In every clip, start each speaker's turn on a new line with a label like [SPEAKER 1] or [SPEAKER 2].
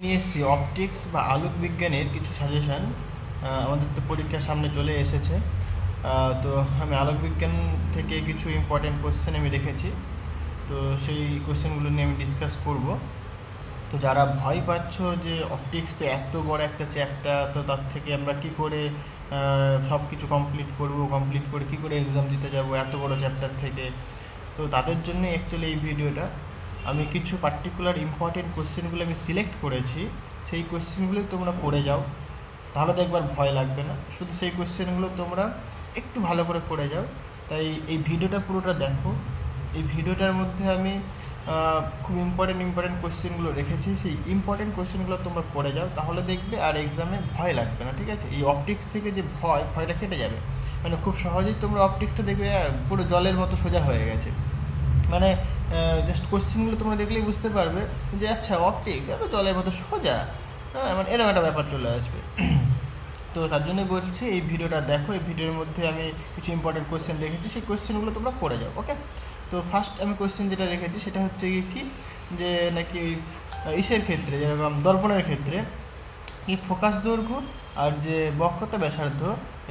[SPEAKER 1] নিয়ে এসেছি। অপটিক্স বা আলোক বিজ্ঞানের কিছু সাজেশান আমাদের তো পরীক্ষার সামনে চলে এসেছে। তো আমি আলোক বিজ্ঞান থেকে কিছু ইম্পর্টেন্ট কোশ্চেন আমি রেখেছি। তো সেই কোশ্চেনগুলো নিয়ে আমি ডিসকাস করব। তো যারা ভয় পাচ্ছ যে অপটিক্স তো এত বড় একটা চ্যাপ্টার তো তার থেকে আমরা কি করে সব কিছু কমপ্লিট করব কমপ্লিট করে কি করে এক্সাম দিতে যাব এত বড় চ্যাপ্টার থেকে? তো তাদের জন্য অ্যাকচুয়ালি এই ভিডিওটা আমি কিছু পার্টিকুলার ইম্পর্টেন্ট কোশ্চেনগুলো আমি সিলেক্ট করেছি, সেই কোশ্চেনগুলো তোমরা পড়ে যাও। তাহলে তো একবার ভয় লাগবে না। শুধু সেই কোশ্চেনগুলো তোমরা একটু ভালো করে পড়ে যাও। তাই এই ভিডিওটা পুরোটা দেখো। এই ভিডিওটার মধ্যে আমি খুব ইম্পর্টেন্ট ইম্পর্টেন্ট কোশ্চেনগুলো রেখেছি। সেই ইম্পর্টেন্ট কোশ্চেনগুলো তোমরা পড়ে যাও। তাহলে দেখবে আর এক্সামে ভয় লাগবে না, ঠিক আছে? এই অপটিক্স থেকে যে ভয়, ভয়টা কেটে যাবে। মানে খুব সহজেই তোমরা অপটিক্সটা দেখবে পুরো জলের মতো সোজা হয়ে গেছে। মানে জাস্ট কোশ্চেনগুলো তোমরা দেখলেই বুঝতে পারবে যে আচ্ছা অপটিক্স এত জলের মতো সোজা। হ্যাঁ মানে এরকম একটা ব্যাপার চলে আসবে। তো তার জন্য বলছি, এই ভিডিওটা দেখো, এই ভিডিওর মধ্যে আমি কিছু ইম্পর্টেন্ট কোশ্চেন রেখেছি, সেই কোশ্চেনগুলো তোমরা পড়ে যাও ওকে তো ফার্স্ট আমি কোয়েশ্চেন যেটা রেখেছি, সেটা হচ্ছে কি? যে নাকি ইসের ক্ষেত্রে, যেরকম দর্পণের ক্ষেত্রে, কি ফোকাস দৈর্ঘ্য আর যে বক্রতা ব্যাসার্ধ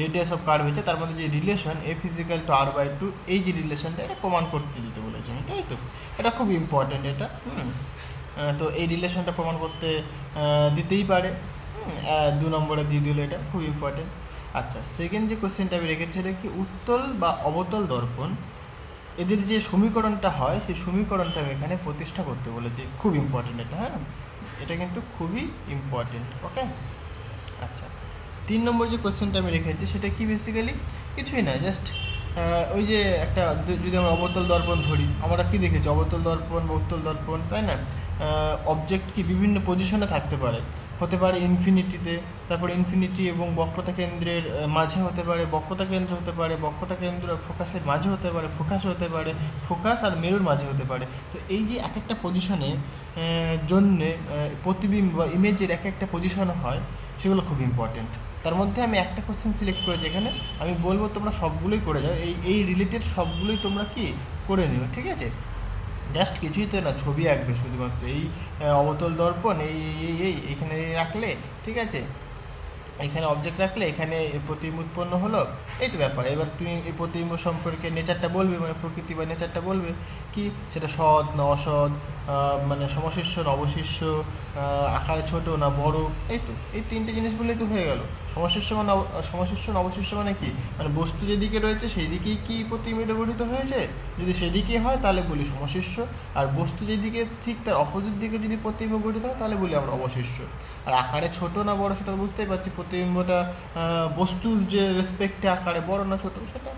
[SPEAKER 1] রেডিয়াস অফ কার্ভ হয়েছে, তার মধ্যে যে relation a physical to r by two এই যে রিলেশনটা এটা প্রমাণ করতে দিতে বলেছে আমি তাই তো? এটা খুব ইম্পর্ট্যান্ট এটা, হুম? তো এই রিলেশনটা প্রমাণ করতে দিতেই পারে দু নম্বরে দিয়ে দিল এটা, খুব ইম্পর্টেন্ট আচ্ছা সেকেন্ড যে কোশ্চেনটা আমি রেখেছি এটা কি উত্তল বা অবতল দর্পণ? এদের যে সমীকরণটা হয়, সেই সমীকরণটা আমি এখানে প্রতিষ্ঠা করতে বলেছি, খুব ইম্পর্টেন্ট এটা হ্যাঁ? এটা কিন্তু খুবই ইম্পর্টেন্ট ওকে আচ্ছা তিন নম্বর যে কোয়েশ্চেনটা আমি রেখেছি, সেটা কি বেসিক্যালি কিছুই না জাস্ট ওই যে একটা যদি আমরা অবতল দর্পণ ধরি, আমরা কি দেখেছি? অবতল দর্পণ বা উত্তল দর্পণ, তাই না? অবজেক্ট কি বিভিন্ন পজিশনে থাকতে পারে। হতে পারে ইনফিনিটিতে, তারপর ইনফিনিটি এবং বক্রতা কেন্দ্রের মাঝে হতে পারে বক্রতা কেন্দ্র হতে পারে, বক্রতা কেন্দ্র ফোকাসের মাঝে হতে পারে, ফোকাস হতে পারে, ফোকাস আর মেরুর মাঝে হতে পারে। তো এই যে এক একটা পজিশনে জন্যে প্রতিবিম্ব বা ইমেজের এক একটা পজিশন হয়, সেগুলো খুব ইম্পর্টেন্ট তার মধ্যে আমি একটা কোশ্চেন সিলেক্ট করেছি এখানে আমি বলব তোমরা সবগুলোই করে যাও। এই এই রিলেটেড সবগুলোই তোমরা কি? করে নিও, ঠিক আছে? জাস্ট কিছুই তো না, ছবি আঁকবে শুধুমাত্র। এই অবতল দর্পণ, এই এই এই, এখানে রাখলে, ঠিক আছে? এখানে অবজেক্ট রাখলে, এখানে প্রতিবিম্ব উৎপন্ন হলো, এই তো ব্যাপার। এবার তুমি এই প্রতিম সম্পর্কে নেচারটা বলবে মানে প্রকৃতি বা নেচারটা বলবে, কি? সেটা সৎ না অসৎ? মানে সমশিষ্য না অবশিষ্য আকারে ছোট না বড়? এই তো, এই তিনটে জিনিস বললেই তো হয়ে গেল। সমশিষ্য মানে অব- সমশিষ্য না অবশিষ্য মানে কি? মানে বস্তু যেদিকে রয়েছে সেই দিকেই কি প্রতিবিম্ব গঠিত হয়েছে? যদি সেদিকে হয়, তাহলে বলি সমশিষ্য আর বস্তু যেদিকে ঠিক তার অপোজিট দিকে যদি প্রতিবিম্ব গঠিত হয়, তাহলে বলি আমরা অবশিষ্য আর আকারে ছোট না বড়, সেটা বুঝতেই পারছি। প্রতিবিম্বটা বস্তুর যে রেসপেক্টে আকারে বড় না ছোট, সেটা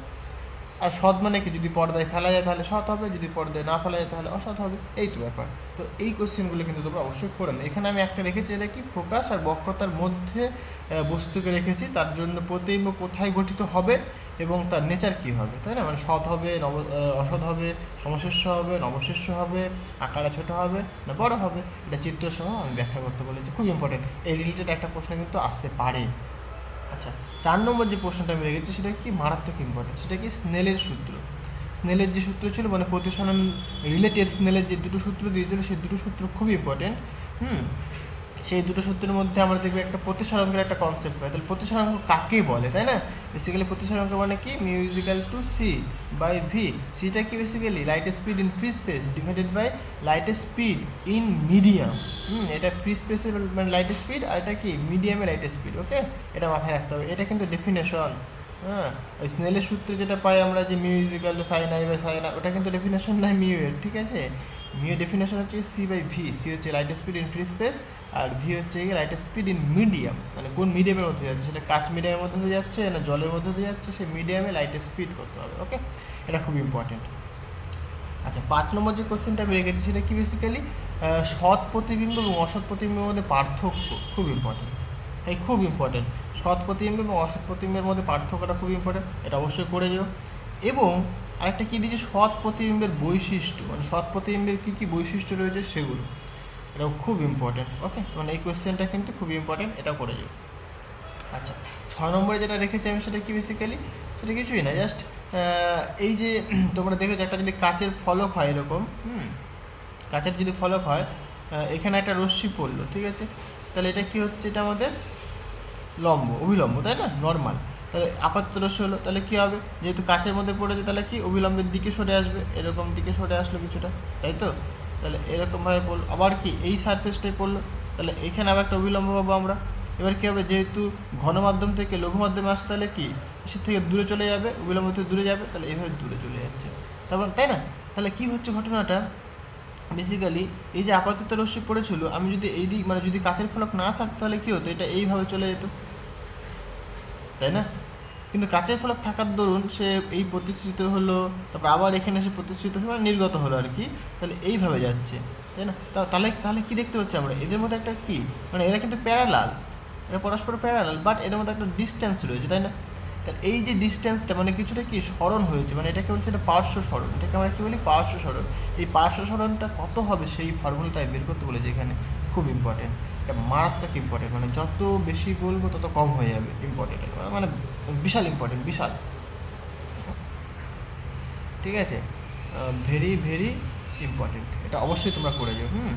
[SPEAKER 1] আর সৎ মানে কি? যদি পর্দায় ফেলা যায় তাহলে সৎ হবে, যদি পর্দায় না ফেলা যায় তাহলে অসৎ হবে। এই তো ব্যাপার। তো এই কোশ্চেনগুলো কিন্তু তোমরা অবশ্যই করে নেবে এখানে আমি একটা রেখেছি, এটা কি? ফোকাস আর বক্রতার মধ্যে বস্তুকে রেখেছি। তার জন্য প্রতিবিম্ব কোথায় গঠিত হবে এবং তার নেচার কি হবে? তাই না? মানে সৎ হবে, নব অসৎ হবে সমশিষ্য হবে নবশিষ্য হবে, আকারে ছোট হবে না বড় হবে? এটা চিত্রসহ আমি ব্যাখ্যা করতে বলেছি। খুব ইম্পর্টেন্ট এই রিলেটেড একটা প্রশ্ন কিন্তু আসতে পারে। আচ্ছা চার নম্বর যে প্রশ্নটা আমি রেখেছি সেটা কি মারাত্মক ইম্পর্টেন্ট সেটা কি স্নেলের সূত্র? স্নেলের যে সূত্র ছিল মানে প্রতিসরণ রিলেটেড স্নেলের যে দুটো সূত্র দিয়েছিল, সেই দুটো সূত্র খুবই ইম্পর্টেন্ট হুম? সেই দুটো সূত্রের মধ্যে আমরা দেখব একটা প্রতিসরাঙ্কের একটা কনসেপ্ট পাই তাহলে প্রতিসরাঙ্ক কাকে বলে, তাই না? বেসিক্যালি প্রতিসরাঙ্ক মানে কি? Musical to c by v সিটা কি basically light speed in free space divided by light speed in medium hmm, এটা ফ্রি স্পেসে মানে লাইট স্পিড আর এটা কি? মিডিয়ামে লাইট স্পিড ওকে এটা মাথায় রাখতে হবে। এটা কিন্তু ডেফিনেশন হ্যাঁ ওই স্নেলের সূত্রে যেটা পাই আমরা যে mu musical sine i by sine ওটা কিন্তু ডেফিনেশন নাই মিউ এর ঠিক আছে? মিউ ডেফিনেশন হচ্ছে সি বাই ভি, সি হচ্ছে light speed in free space R v হচ্ছে লাইট স্পিড ইন মিডিয়াম মানে কোন মিডিয়ামের মধ্যে যাচ্ছে, সেটা কাঁচ মিডিয়ামের মধ্যে দিয়ে যাচ্ছে না জলের মধ্যে দিয়ে যাচ্ছে, সেই মিডিয়ামে লাইটের স্পিড করতে হবে ওকে এটা খুব ইম্পর্টেন্ট আচ্ছা পাঁচ নম্বর যে কোশ্চেনটা আমি রেখেছি, সেটা কি বেসিক্যালি সৎ প্রতিবিম্ব এবং অসৎ প্রতিবিম্বের মধ্যে পার্থক্য, খুব ইম্পর্টেন্ট এই খুব ইম্পর্টেন্ট সৎ প্রতিবিম্ব এবং অসৎ প্রতিবিম্বের মধ্যে পার্থক্যটা খুব ইম্পর্টেন্ট এটা অবশ্যই করে যেও। এবং আরেকটা কী দিয়েছে? সৎ প্রতিবিম্বের বৈশিষ্ট্য মানে সৎ প্রতিবিম্বের কী কী বৈশিষ্ট্য রয়েছে সেগুলো, এটাও খুব ইম্পর্টেন্ট ওকে মানে এই কোয়েশ্চেনটা কিন্তু খুব ইম্পর্টেন্ট এটা করে যাও। আচ্ছা ছ নম্বরে যেটা রেখেছি আমি সেটা কি বেসিক্যালি সেটা কিছুই না জাস্ট এই যে তোমরা দেখেছ একটা যদি কাচের ফলক হয় এরকম কাচের যদি ফলক হয় এখানে একটা রশ্মি পড়ল, ঠিক আছে? তাহলে এটা কি হচ্ছে? এটা আমাদের লম্ব অভিলম্ব তাই না? নর্মাল তাহলে আপাতত রশ্মি হলো তাহলে কী হবে? যেহেতু কাচের মধ্যে পড়েছে, তাহলে কি অবিলম্বের দিকে সরে আসবে? এরকম দিকে সরে আসলো কিছুটা, তাই তো? তাহলে এরকমভাবে পড়ল। আবার কি? এই সারফেসটাই পড়ল। তাহলে এখানে আবার একটা অবিলম্ব পাবো আমরা। এবার কী হবে? যেহেতু ঘন মাধ্যম থেকে লঘু মাধ্যমে আসতে তাহলে কি? সে থেকে দূরে চলে যাবে, অবিলম্ব থেকে দূরে যাবে, তাহলে এভাবে দূরে চলে যাচ্ছে। তারপর, তাই না? তাহলে কী হচ্ছে ঘটনাটা? বেসিক্যালি এই যে আপাতত রশ্মি পড়েছিল, আমি যদি এই দিক মানে যদি কাচের ফলক না থাকতো, তাহলে কী হতো? এটা এইভাবে চলে যেত। তাই না? কিন্তু কাচের ফলক থাকার দরুন সে এই প্রতিষ্ঠিত হলো, তারপর আবার এখানে এসে প্রতিষ্ঠিত হলো মানে নির্গত হলো আর কি। তাহলে এইভাবে যাচ্ছে, তাই না? তাহলে তাহলে কী দেখতে পাচ্ছি আমরা? এদের মধ্যে একটা কি? মানে এরা কিন্তু প্যারালাল এরা পরস্পর প্যারালাল বাট এর মধ্যে একটা ডিস্টেন্স রয়েছে, তাই না? তাহলে এই যে ডিস্টেন্সটা মানে কিছুটা কি? স্মরণ হয়েছে মানে এটাকে বলছে এটা পার্শ্ব স্মরণ, এটাকে আমরা কি বলি? পার্শ্ব স্মরণ। এই পার্শ্ব স্মরণটা কত হবে সেই ফর্মুলাটাই বের করতে বলেছে এখানে। খুব ইম্পর্টেন্ট এটা মারাত্মক ইম্পর্টেন্ট মানে যত বেশি বলব তত কম হয়ে যাবে ইম্পর্টেন্ট মানে বিশাল ইম্পর্টেন্ট বিশাল। ঠিক আছে? ভেরি ভেরি ইম্পর্টেন্ট এটা অবশ্যই তোমরা করে যাও, হুম?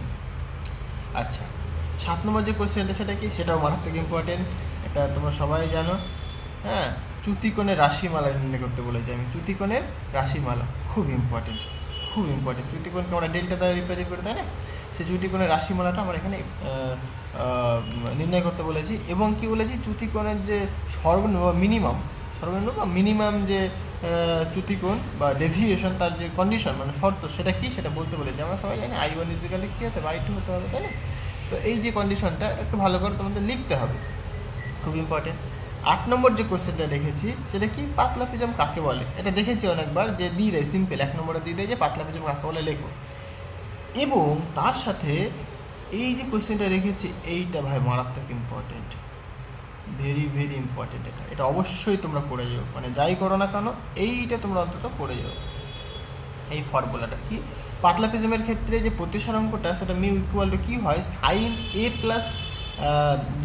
[SPEAKER 1] আচ্ছা সাত নম্বর যে কোশ্চেনটা সেটা কি? সেটাও মারাত্মক ইম্পর্টেন্ট এটা তোমরা সবাই জানো হ্যাঁ? চ্যুতিকোণের রাশিমালা নির্ণয় করতে বলেছি আমি, চুতিকোণের রাশিমালা, খুব ইম্পর্টেন্ট খুব ইম্পর্টেন্ট চ্যুতিকোণকে আমরা ডেল্টা দ্বারা রিপ্রেজেন্ট করে, তাই না? সেই চ্যুতিকোণের রাশিমালাটা আমরা এখানে নির্ণয় করতে বলেছি। এবং কি বলেছি? চ্যুতিকোণের যে সর্বনিম্ন মিনিমাম সর্বনিম্ন বা মিনিমাম যে চ্যুতিকোণ বা ডেভিয়েশন তার যে কন্ডিশন মানে শর্ত, সেটা কি? সেটা বলতে বলেছি। আমরা সবাই জানি আই ওয়ান ইজিক্যালি কী হতে হবে আই টু হতে হবে তাই না? তো এই যে কন্ডিশনটা একটু ভালো করে তোমাদের লিখতে হবে। খুব ইম্পর্টেন্ট আট নম্বর যে কোশ্চেনটা রেখেছি সেটা কি? পাতলা পিজাম কাকে বলে? এটা দেখেছি অনেকবার যে দিয়ে দেয় সিম্পল এক নম্বরে দিয়ে দেয় যে পাতলা পিজাম কাকে বলে, লেখো। এবং তার সাথে এই যে কোশ্চেনটা রেখেছি, এইটা ভাই মারাত্মক ইম্পর্টেন্ট ভেরি ভেরি ইম্পর্টেন্ট এটা। এটা অবশ্যই তোমরা পড়ে যাও। মানে যাই করো না কেন, এইটা তোমরা অন্তত পড়ে যাও। এই ফর্মুলাটা কি? পাতলা প্রিজমের ক্ষেত্রে যে প্রতিসরাঙ্কটা, সেটা মিউ ইকুয়াল টু কী হয়? Sine a plus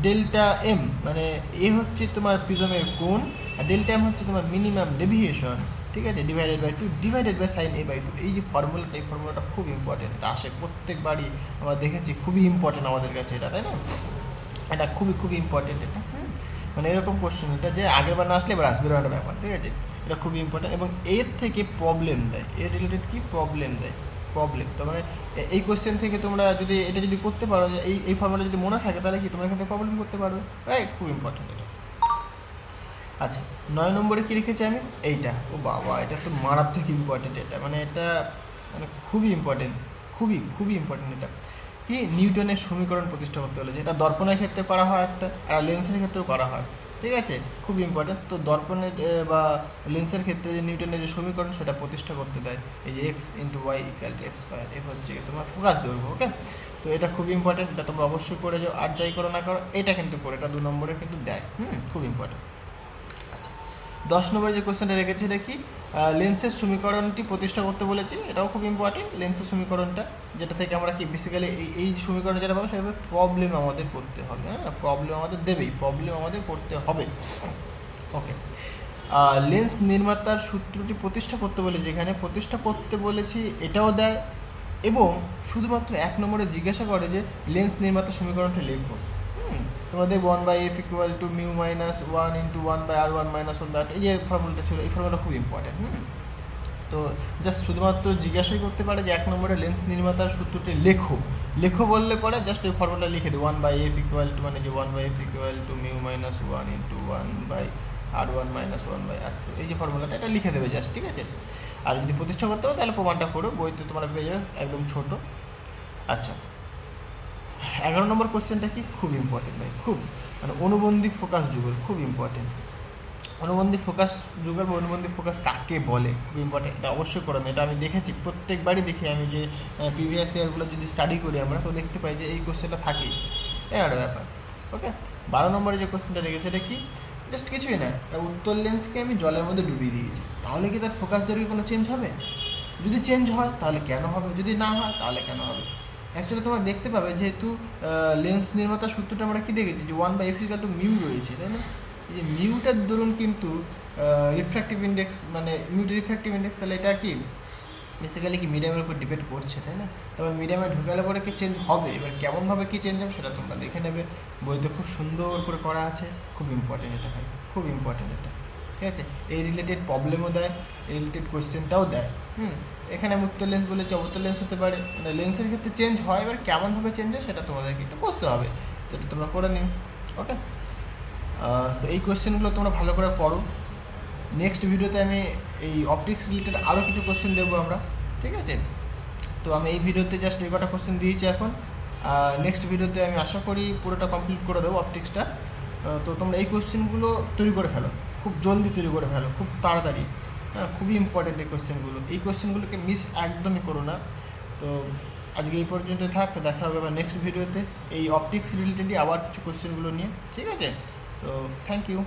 [SPEAKER 1] delta m মানে এ হচ্ছে তোমার প্রিজমের কোণ, আর ডেল্টা এম হচ্ছে তোমার মিনিমাম ডেভিয়েশন ঠিক আছে? Divided by two divided by sine a by two এই যে ফর্মুলাটা এই ফর্মুলাটা খুব ইম্পর্টেন্ট এটা আসে প্রত্যেকবারই আমরা দেখেছি, খুবই ইম্পর্টেন্ট আমাদের কাছে এটা, তাই না? এটা খুবই খুবই ইম্পর্টেন্ট এটা মানে এরকম কোশ্চেন এটা যে আগের বার না আসলে এবার আসবে একটা ব্যাপার, ঠিক আছে? এটা খুবই ইম্পর্টেন্ট এবং এর থেকে প্রবলেম দেয়। এর রিলেটেড কি? প্রবলেম দেয়। প্রবলেম তো মানে এই কোশ্চেন থেকে তোমরা যদি, এটা যদি করতে পারো এই এই ফর্মুলা যদি মনে থাকে, তাহলে কি? তোমরা এখান থেকে প্রবলেম করতে পারবে রাইট খুব ইম্পর্টেন্ট আচ্ছা নয় নম্বরে কী লিখেছি আমি? এইটা। ও বাবা, এটা তো মারাত্মক ইম্পর্টেন্ট এটা। মানে এটা মানে খুবই ইম্পর্টেন্ট খুবই খুবই ইম্পর্টেন্ট এটা। কি? নিউটনের সমীকরণ প্রতিষ্ঠা করতে হলে যেটা দর্পণের ক্ষেত্রে করা হয় একটা, আর লেন্সের ক্ষেত্রেও করা হয়। ঠিক আছে? খুব ইম্পর্টেন্ট তো দর্পণের বা লেন্সের ক্ষেত্রে যে নিউটনের যে সমীকরণ, সেটা প্রতিষ্ঠা করতে দেয়। এই যে x into y equal to x square f হচ্ছে তোমার ফোকাস দৈর্ঘ্য ওকে তো এটা খুব ইম্পর্টেন্ট এটা তোমরা অবশ্যই করে যাও। আর যাই করো না করো, এটা কিন্তু করে এটা দু নম্বরে কিন্তু দেয়। হুম, খুব ইম্পর্টেন্ট দশ নম্বরে যে কোশ্চেনটা রেখেছি এটা কি? লেন্সের সমীকরণটি প্রতিষ্ঠা করতে বলেছি। এটাও খুব ইম্পর্টেন্ট লেন্সের সমীকরণটা, যেটা থেকে আমরা কি বেসিক্যালি এই এই সমীকরণ যেটা পাবো সেটাতে প্রবলেম আমাদের করতে হবে হ্যাঁ? প্রবলেম আমাদের দেবেই প্রবলেম আমাদের করতে হবে। ওকে লেন্স নির্মাতার সূত্রটি প্রতিষ্ঠা করতে বলেছি, যেখানে প্রতিষ্ঠা করতে বলেছি, এটাও দেয় এবং শুধুমাত্র এক নম্বরে জিজ্ঞাসা করে যে লেন্স নির্মাতার সমীকরণটা লেখো হুম তোমরা দেখবে one by f equal to mu minus one into one by r one minus one by এই যে ফর্মুলাটা ছিল, এই ফর্মুলাটা খুব ইম্পর্টেন্ট হুম? তো জাস্ট শুধুমাত্র জিজ্ঞাসাই করতে পারে যে এক নম্বরে লেন্স নির্মাতার সূত্রটি লেখো। লেখো বললে পরে জাস্ট ওই ফর্মুলা লিখে দিই one by f equal to মানে যে one by f equal to mu minus one into one by r one minus one by r এই যে ফর্মুলাটা এটা লিখে দেবে জাস্ট ঠিক আছে? আর যদি প্রতিষ্ঠা করতে হবে তাহলে প্রমাণটা করো, বইতে তোমরা পেয়ে যাবে একদম ছোটো। আচ্ছা। এগারো নম্বর কোশ্চেনটা কি? খুব ইম্পর্টেন্ট ভাই, খুব। মানে অনুবন্ধী ফোকাস যুগল, খুব ইম্পর্টেন্ট অনুবন্ধী ফোকাস যুগল বা অনুবন্ধী ফোকাস কাকে বলে? খুব ইম্পর্টেন্ট এটা অবশ্যই করো এটা আমি দেখেছি, প্রত্যেকবারই দেখি আমি যে প্রিভিয়াস ইয়ারগুলো যদি স্টাডি করি আমরা, তো দেখতে পাই যে এই কোশ্চেনটা থাকেই। এই একটা ব্যাপার। ওকে বারো নম্বরে যে কোশ্চেনটা রেখেছে, এটা কি? জাস্ট কিছুই না। উত্তর লেন্সকে আমি জলের মধ্যে ডুবিয়ে দিয়েছি। তাহলে কি তার ফোকাস দৈর্ঘ্যে কোনো চেঞ্জ হবে? যদি চেঞ্জ হয়, তাহলে কেন হবে? যদি না হয়, তাহলে কেন হবে? অ্যাকচুয়ালি তোমরা দেখতে পাবে যেহেতু লেন্স নির্মাতার সূত্রটা আমরা কি দেখেছি? যে one by f equal to mu রয়েছে, তাই না? এই যে মিউটার দরুন কিন্তু রিফ্র্যাক্টিভ ইন্ডেক্স মানে মিউটের রিফ্র্যাক্টিভ ইন্ডেক্স তাহলে এটা কি? বেসিক্যালি কি মিডিয়ামের উপর ডিপেন্ড করছে, তাই না? তবে মিডিয়ামে ঢুকালে পরে কি চেঞ্জ হবে? এবার কেমনভাবে কি চেঞ্জ হবে, সেটা তোমরা দেখে নেবে। বইতে খুব সুন্দর করে করা আছে। খুব ইম্পর্টেন্ট এটা ভাই, খুব ইম্পর্টেন্ট এটা। ঠিক আছে? এই রিলেটেড প্রবলেমও দেয়, এই রিলেটেড কোয়েশ্চেনটাও দেয়। হুম? এখানে মুক্ত লেন্স বলে চবত লেন্স হতে পারে। মানে লেন্সের ক্ষেত্রে চেঞ্জ হয়, এবার কেমনভাবে চেঞ্জ হয় সেটা তোমাদেরকে একটু বুঝতে হবে। তো এটা তোমরা করে নিও ওকে তো এই কোয়েশ্চেনগুলো তোমরা ভালো করে পড়ো। নেক্সট ভিডিওতে আমি এই অপটিক্স রিলেটেড আরও কিছু কোশ্চেন দেবো আমরা, ঠিক আছে? তো আমি এই ভিডিওতে জাস্ট এই কটা কোশ্চেন দিয়েছি এখন। নেক্সট ভিডিওতে আমি আশা করি পুরোটা কমপ্লিট করে দেবো অপটিক্সটা তো তোমরা এই কোশ্চেনগুলো তৈরি করে ফেলো। খুব জলদি তৈরি করে ফেলো, খুব তাড়াতাড়ি। হ্যাঁ খুবই ইম্পর্টেন্ট এই কোশ্চেনগুলো এই কোশ্চেনগুলোকে মিস একদমই করো না। তো আজকে এই পর্যন্ত থাক, দেখা হবে আবার নেক্সট ভিডিওতে এই অপটিক্স রিলেটেডই আবার কিছু কোশ্চেনগুলো নিয়ে, ঠিক আছে? তো থ্যাংক ইউ